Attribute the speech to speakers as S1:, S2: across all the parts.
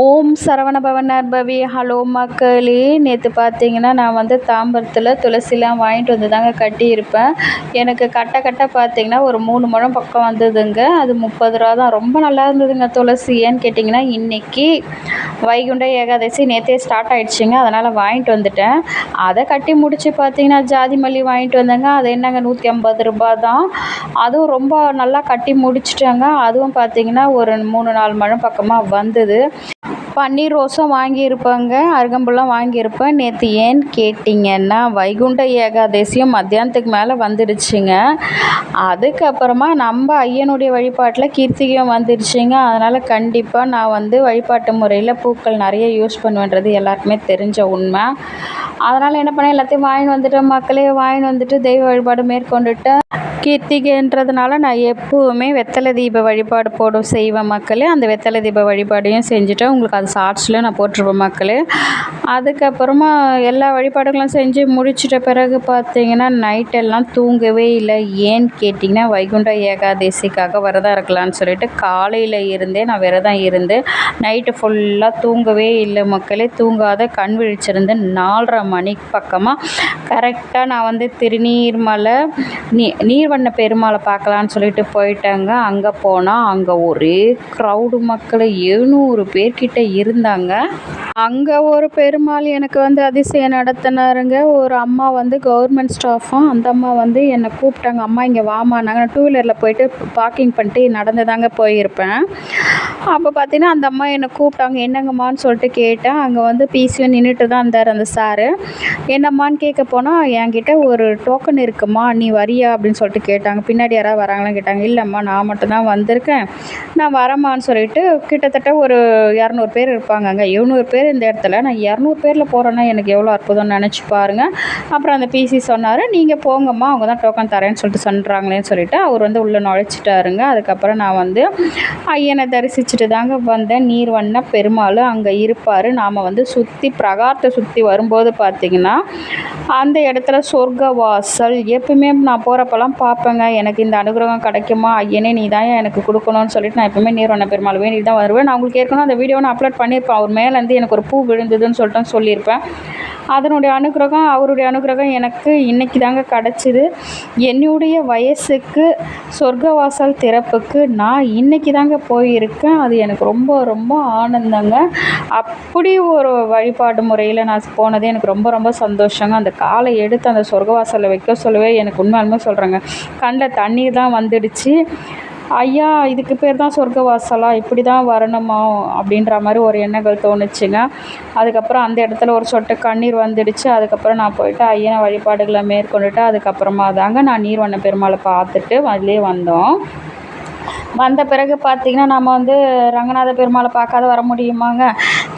S1: ஓம் சரவணபவன் நற்பவி hello மக்களே. நேற்று பார்த்தீங்கன்னா நான் வந்து தாம்பரத்தில் துளசிலாம் வாங்கிட்டு வந்து தாங்க கட்டியிருப்பேன். எனக்கு கட்ட கட்ட பார்த்தீங்கன்னா ஒரு மூணு முழம் பக்கம் வந்ததுங்க. அது முப்பது ரூபா தான். ரொம்ப நல்லா இருந்ததுங்க துளசி. ஏன்னு கேட்டிங்கன்னா இன்றைக்கி வைகுண்ட ஏகாதசி நேற்றே ஸ்டார்ட் ஆகிடுச்சிங்க அதனால் வாங்கிட்டு வந்துட்டேன். அதை கட்டி முடித்து பார்த்தீங்கன்னா ஜாதி மல்லி வாங்கிட்டு வந்தேங்க. அது என்னங்க நூற்றி ஐம்பது ரூபா தான் அதுவும் ரொம்ப நல்லா கட்டி முடிச்சிட்டேங்க. அதுவும் பார்த்தீங்கன்னா ஒரு மூணு நாலு மழை பக்கமாக வந்தது. பன்னீர் ரோஸும் வாங்கியிருப்பேங்க அருகம்புல்லாம் வாங்கியிருப்பேன். நேற்று ஏன்னு கேட்டிங்கன்னா வைகுண்ட ஏகாதசியும் மத்தியானத்துக்கு மேலே வந்துடுச்சுங்க. அதுக்கப்புறமா நம்ம ஐயனுடைய வழிபாட்டில் கீர்த்திகையும் வந்துடுச்சுங்க. அதனால் கண்டிப்பாக நான் வந்து வழிபாட்டு முறையில் பூக்கள் நிறைய யூஸ் பண்ணுவேன்றது எல்லாருக்குமே தெரிஞ்ச உண்மை. அதனால் என்ன பண்ணேன் எல்லாத்தையும் வாங்கின்னு வந்துட்டேன். மக்களே வாங்கின்னு வந்துட்டு தெய்வ வழிபாடு மேற்கொண்டுட்டு கீர்த்திகைன்றதுனால நான் எப்போவுமே வெத்தலை தீப வழிபாடு போடும் செய்வேன் மக்களே. அந்த வெத்தலை தீப வழிபாடையும் செஞ்சுட்டு உங்களுக்கு அது ஷார்ட்ஸ்லையும் நான் போட்டிருப்பேன் மக்களே. அதுக்கப்புறமா எல்லா வழிபாடுகளும் செஞ்சு முடிச்சிட்ட பிறகு பார்த்தீங்கன்னா நைட்டெல்லாம் தூங்கவே இல்லை. ஏன்னு கேட்டிங்கன்னா வைகுண்ட ஏகாதசிக்காக விரதம் இருக்கலாம்னு சொல்லிட்டு காலையில் இருந்தே நான் விரதம் இருந்து நைட்டு ஃபுல்லாக தூங்கவே இல்லை மக்களே. தூங்காத கண் விழிச்சிருந்து நாலரை மணிக்கு பக்கமாக கரெக்டாக நான் வந்து திருநீர்மலை நீ நீர் நீர்வண்ண பெருமாளை பார்க்கலான்னு சொல்லிட்டு போயிட்டேங்க. அங்கே போனால் அங்கே ஒரே க்ரௌடு மக்கள் எழுநூறு பேர்கிட்ட இருந்தாங்க. அங்கே ஒரு பெருமாள் எனக்கு வந்து அதிசயம் நடத்தினாருங்க. ஒரு அம்மா வந்து கவர்மெண்ட் ஸ்டாஃபும் அந்த அம்மா வந்து என்னை கூப்பிட்டாங்க. அம்மா இங்கே வாமான்னாங்க நான் டூ வீலரில் போயிட்டு பார்க்கிங் பண்ணிட்டு நடந்து தாங்க போயிருப்பேன். அப்போ பார்த்தீங்கன்னா அந்த அம்மா என்னை கூப்பிட்டாங்க. என்னங்கம்மான்னு சொல்லிட்டு கேட்டேன். அங்கே வந்து பிசியும் நின்றுட்டு தான் இருந்தார் அந்த சாரு. என்னம்மான்னு கேட்க போனால் என்கிட்ட ஒரு டோக்கன் இருக்குமா? நீ வரியா? அப்படின்னு சொல்லிட்டு கேட்டாங்க. பின்னாடி யாராவது வராங்களான்னு கேட்டாங்க. இல்லைம்மா நான் மட்டும்தான் வந்திருக்கேன். நான் வரேம்மான்னு சொல்லிட்டு கிட்டத்தட்ட ஒரு இரநூறு பேர் இருப்பாங்க அங்கே எழுநூறு பேர் இந்த இடத்துல. நான் இரநூறு பேரில் போகிறேன்னா எனக்கு எவ்வளோ அற்புதம்னு நினச்சி பாருங்கள் அப்புறம் அந்த பிசி சொன்னார் நீங்கள் போங்கம்மா அவங்க தான் டோக்கன் தரேன்னு சொல்லிட்டு சொல்கிறாங்களேன்னு சொல்லிட்டு அவர் வந்து உள்ளே நுழைச்சிட்டாருங்க. அதுக்கப்புறம் நான் வந்து ஐயனை தரிசிச்சுட்டு தாங்க வந்தேன். நீர் வண்ண பெருமாள் அங்கே இருப்பார். நாம் வந்து சுற்றி பிரகாரத்தை சுற்றி வரும்போது பார்த்திங்கன்னா அந்த இடத்துல சொர்க்க வாசல் எப்பவுமே நான் போகிறப்பெல்லாம் பார்ப்பேங்க. எனக்கு இந்த அனுகிரகம் கிடைக்குமா? ஐயனே நீ தான் எனக்கு கொடுக்கணும்னு சொல்லிட்டு நான் எப்பவுமே நீர்வண்ண பெருமாள் வேண்டி தான் வருவேன். நான் உங்களுக்கு ஏற்கனவே அந்த வீடியோ நான் அப்லோட் பண்ணியிருப்பேன். அவர் மேலேருந்து எனக்கு ஒரு பூ விழுந்ததுன்னு சொல்லிட்டு சொல்லியிருப்பேன். அதனுடைய அனுகிரகம் அவருடைய அனுகிரகம் எனக்கு இன்றைக்கி தாங்க கிடச்சிது. என்னுடைய வயசுக்கு சொர்க்கவாசல் திறப்புக்கு நான் இன்றைக்கி தாங்க போயிருக்கேன். அது எனக்கு ரொம்ப ரொம்ப ஆனந்தங்க. அப்படி ஒரு வழிபாடு முறையில் நான் போனது எனக்கு ரொம்ப ரொம்ப சந்தோஷங்க. அந்த காலை எடுத்து அந்த சொர்க்கவாசலில் வைக்க சொல்லவே எனக்கு உண்மையாலுமே சொல்கிறேங்க கண்ணில் தண்ணீர் தான் வந்துடுச்சு. ஐயா இதுக்கு பேர் தான் சொர்க்கவாசலா? இப்படி தான் வரணுமா? அப்படின்ற மாதிரி ஒரு எண்ணங்கள் தோணுச்சுங்க. அதுக்கப்புறம் அந்த இடத்துல ஒரு சொட்டு கண்ணீர் வந்துடுச்சு. அதுக்கப்புறம் நான் போயிட்டு ஐயனை வழிபாடுகளை மேற்கொண்டுட்டு அதுக்கப்புறமா தாங்க நான் நீர்வண்ண பெருமாளை பார்த்துட்டு அதிலே வந்தோம். வந்த பிறகு பார்த்திங்கன்னா நம்ம வந்து ரங்கநாத பெருமாளை பார்க்காத வர முடியுமாங்க?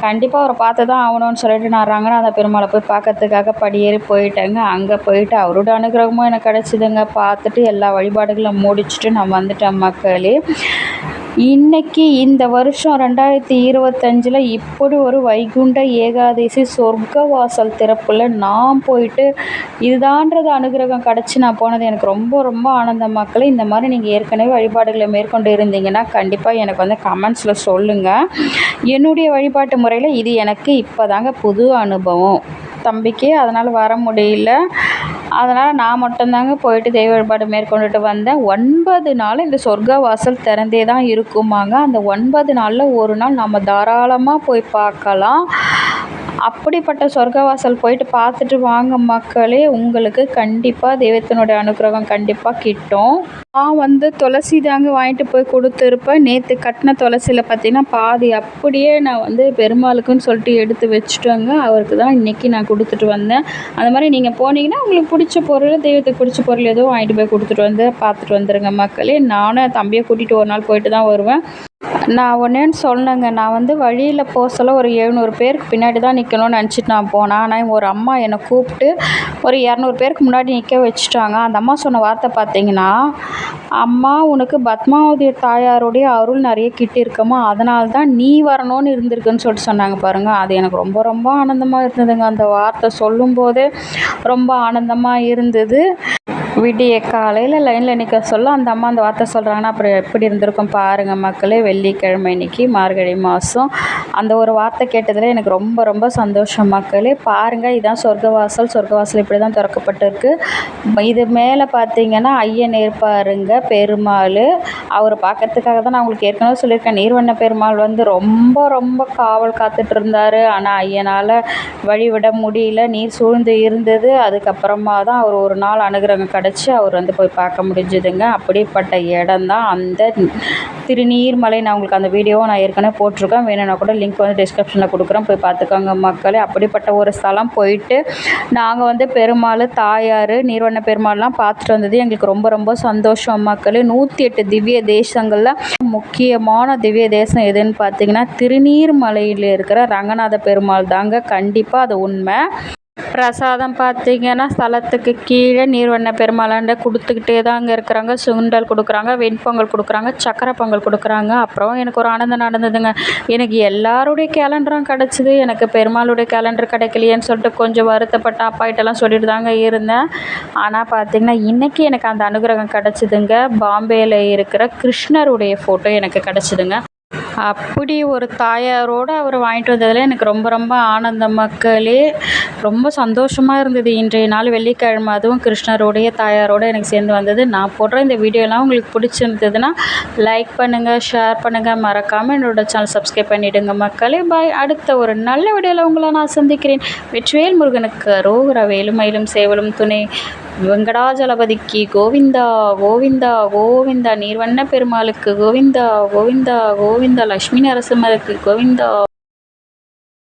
S1: கண்டிப்பாக அவரை பார்த்து தான் ஆகணும்னு சொல்லிட்டு நான் ரங்கநாத பெருமாளை போய் பார்க்கறதுக்காக படியேறி போயிட்டேங்க. அங்கே போயிட்டு அவரோட அனுகிரகமும் எனக்கு கிடச்சிதுங்க. பார்த்துட்டு எல்லா வழிபாடுகளும் முடிச்சுட்டு நான் வந்துட்டேன் மக்களே. இன்றைக்கி இந்த வருஷம் ரெண்டாயிரத்தி இருபத்தஞ்சில் இப்படி ஒரு வைகுண்ட ஏகாதசி சொர்க்க வாசல் திறப்பில் நான் போயிட்டு இதுதான்றது அனுகிரகம் கிடச்சி நான் போனது. எனக்கு ரொம்ப ரொம்ப ஆனந்த மக்களே இந்த மாதிரி நீங்கள் ஏற்கனவே வழிபாடுகளை மேற்கொண்டு இருந்தீங்கன்னா கண்டிப்பாக எனக்கு வந்து கமெண்ட்ஸில் சொல்லுங்கள் என்னுடைய வழிபாட்டு முறையில் இது எனக்கு இப்போ தாங்க புது அனுபவம். தம்பிக்கு அதனால் வர முடியல. அதனால் நான் மட்டும்தாங்க போயிட்டு தெய்வ வழிபாடு மேற்கொண்டுட்டு வந்தேன். ஒன்பது நாள் இந்த சொர்க்க வாசல் திறந்தே தான் இருக்குமாங்க. அந்த ஒன்பது நாளில் ஒரு நாள் நம்ம தாராளமாக போய் பார்க்கலாம். அப்படிப்பட்ட சொர்க்கவாசல் போயிட்டு பார்த்துட்டு வாங்க மக்களே உங்களுக்கு கண்டிப்பாக தெய்வத்தினுடைய அனுகிரகம் கண்டிப்பாக கிட்டும். நான் வந்து துளசி தாங்க வாங்கிட்டு போய் கொடுத்துருப்பேன். நேற்று கட்டின துளசியில் பார்த்தீங்கன்னா பாதி அப்படியே நான் வந்து பெருமாளுக்குன்னு சொல்லிட்டு எடுத்து வச்சுட்டோங்க. அவருக்கு தான் இன்றைக்கி நான் கொடுத்துட்டு வந்தேன். அந்த மாதிரி நீங்கள் போனீங்கன்னா உங்களுக்கு பிடிச்ச பொருள் தெய்வத்துக்கு பிடிச்ச பொருள் எதுவும் வாங்கிட்டு போய் கொடுத்துட்டு வந்து பார்த்துட்டு வந்துடுங்க மக்களே. நானும் தம்பியை கூட்டிகிட்டு ஒரு நாள் போயிட்டு தான் வருவேன். நான் ஒன்றேன்னு சொன்னேங்க. நான் வந்து வழியில் போக சொல்ல ஒரு எழுநூறு பேருக்கு பின்னாடி தான் நிற்கணும்னு நினச்சிட்டு நான் போனேன். ஆனால் ஒரு அம்மா என்னை கூப்பிட்டு ஒரு இரநூறு பேருக்கு முன்னாடி நிற்க வச்சுட்டாங்க. அந்த அம்மா சொன்ன வார்த்தை பார்த்தீங்கன்னா அம்மா உனக்கு பத்மாவதி தாயாருடைய அருள் நிறைய கிட்டிருக்குமா? அதனால தான் நீ வரணும்னு இருந்திருக்குன்னு சொல்லிட்டு சொன்னாங்க பாருங்கள் அது எனக்கு ரொம்ப ரொம்ப ஆனந்தமாக இருந்ததுங்க. அந்த வார்த்தை சொல்லும்போதே ரொம்ப ஆனந்தமாக இருந்தது. விடிய காலையில் லைனில் நிற்க சொல்ல அந்த அம்மா அந்த வார்த்தை சொல்கிறாங்கன்னா அப்புறம் எப்படி இருந்திருக்கும் பாருங்கள் மக்களே. வெள்ளிக்கிழமை இன்னைக்கு மார்கழி மாதம் அந்த ஒரு வார்த்தை கேட்டதில் எனக்கு ரொம்ப ரொம்ப சந்தோஷம் மக்களே. பாருங்கள் இதுதான் சொர்க்கவாசல். சொர்க்கவாசல் இப்படி தான் திறக்கப்பட்டிருக்கு. இது மேலே பார்த்தீங்கன்னா ஐயன் இருப்பாருங்க பெருமாள். அவரை பார்க்கறதுக்காக தான் நான் உங்களுக்கு ஏற்கனவே சொல்லியிருக்கேன். நீர்வண்ண பெருமாள் வந்து ரொம்ப ரொம்ப காவல் காத்துட்டு இருந்தார் ஆனால் ஐயனால் வழிவிட முடியல. நீர் சூழ்ந்து இருந்தது. அதுக்கப்புறமா தான் அவர் ஒரு நாள் அனுகிரகம் கிடச்சி அவர் வந்து போய் பார்க்க முடிஞ்சுதுங்க. அப்படிப்பட்ட இடம் தான் அந்த திருநீர்மலை நான் உங்களுக்கு அந்த வீடியோவை நான் ஏற்கனவே போட்டிருக்கேன். வேணும்னா கூட லிங்க் வந்து டிஸ்கிரிப்ஷனில் கொடுக்குறேன். போய் பார்த்துக்கோங்க மக்களே. அப்படிப்பட்ட ஒரு ஸ்தலம் போயிட்டு நாங்கள் வந்து பெருமாள் தாயார் நீர்வண்ண பெருமாள்லாம் பார்த்துட்டு வந்தது. எங்களுக்கு ரொம்ப ரொம்ப சந்தோஷம் மக்களே. நூற்றி எட்டு திவ்ய தேசங்களில் முக்கியமான திவ்ய தேசம் எதுன்னு பார்த்தீங்கன்னா திருநீர்மலையில் இருக்கிற ரங்கநாத பெருமாள் தாங்க. கண்டிப்பாக அது உண்மை. பிரசாதம் பார்த்தீங்கன்னா ஸ்தலத்துக்கு கீழே நீர்வண்ண பெருமாளாண்ட கொடுத்துக்கிட்டே தாங்க இருக்கிறாங்க. சுண்டல் கொடுக்குறாங்க வெண்பொங்கல் கொடுக்குறாங்க சக்கரை பொங்கல் கொடுக்குறாங்க. அப்புறம் எனக்கு ஒரு ஆனந்தம் நடந்ததுங்க. எனக்கு எல்லாருடைய கேலண்டரும் கிடச்சிது. எனக்கு பெருமாளுடைய கேலண்டர் கிடைக்கலையேன்னு சொல்லிட்டு கொஞ்சம் வருத்தப்பட்ட அப்பாயிட்டெல்லாம் சொல்லிட்டு தாங்க இருந்தேன். ஆனால் பார்த்தீங்கன்னா இன்றைக்கி எனக்கு அந்த அனுகிரகம் கிடச்சிதுங்க. பாம்பேயில் இருக்கிற கிருஷ்ணருடைய ஃபோட்டோ எனக்கு கிடச்சிதுங்க. அப்படி ஒரு தாயாரோடு அவர் வாங்கிட்டு வந்ததில் எனக்கு ரொம்ப ரொம்ப ஆனந்தம் மக்களே. ரொம்ப சந்தோஷமாக இருந்தது இன்றைய நாள் வெள்ளிக்கிழமை. அதுவும் கிருஷ்ணருடைய தாயாரோடு எனக்கு சேர்ந்து வந்தது. நான் போடுற இந்த வீடியோலாம் உங்களுக்கு பிடிச்சிருந்ததுன்னா லைக் பண்ணுங்கள் ஷேர் பண்ணுங்கள் மறக்காமல் என்னோடய சேனல் சப்ஸ்கிரைப் பண்ணிவிடுங்க மக்களே. பாய் அடுத்த ஒரு நல்ல வீடியோவில் உங்களை நான் சந்திக்கிறேன். வெற்றிவேல் முருகனுக்கு ரோகிற வேலுமயிலும் சேவலும் துணை. வெங்கடாஜலபதிக்கு கோவிந்தா கோவிந்தா கோவிந்தா நீர்வண்ண பெருமாளுக்கு கோவிந்தா கோவிந்தா கோவிந்தா லக்ஷ்மி நரசிம்மருக்கு கோவிந்தா.